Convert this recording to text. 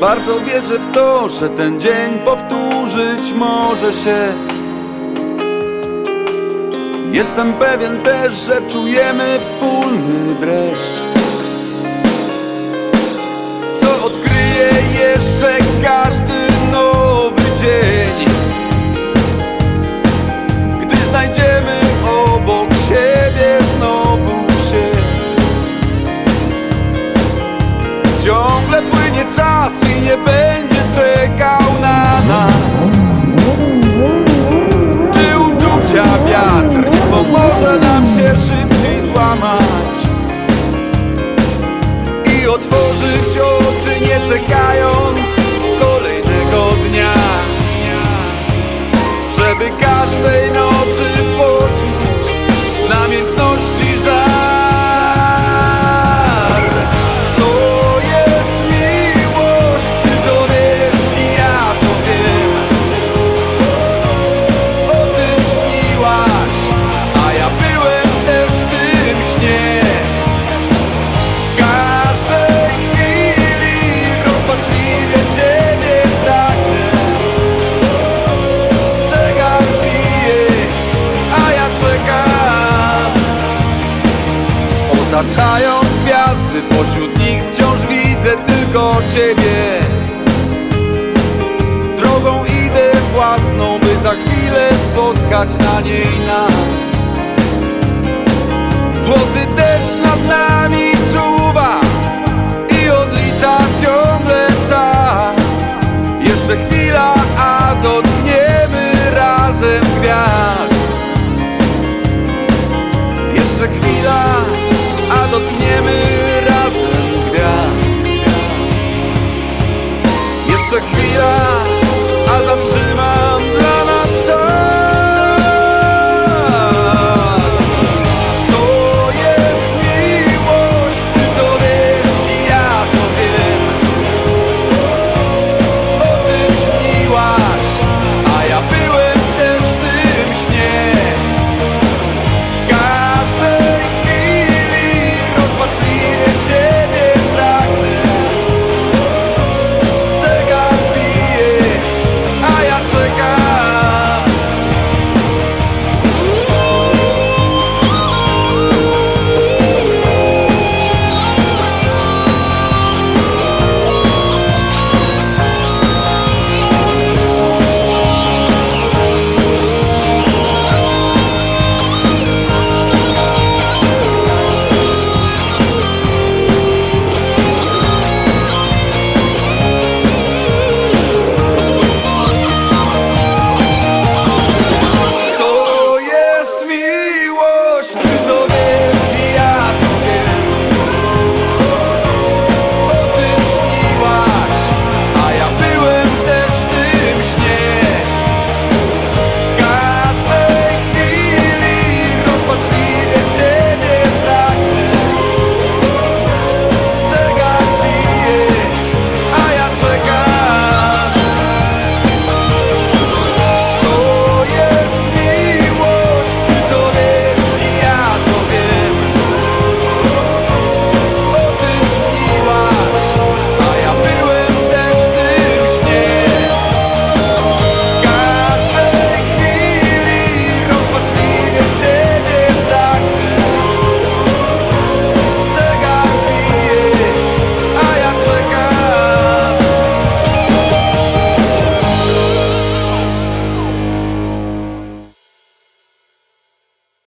Bardzo wierzę w to, że ten dzień powtórzyć może się. Jestem pewien też, że czujemy wspólny dreszcz Czas i nie będzie czekał na nas. Czy uczucia wiatr nie pomoże nam się szybciej złamać I otworzyć oczy nie czekając Otaczając gwiazdy, pośród nich wciąż widzę tylko Ciebie. Drogą idę własną, by za chwilę spotkać na niej nas. Złoty deszcz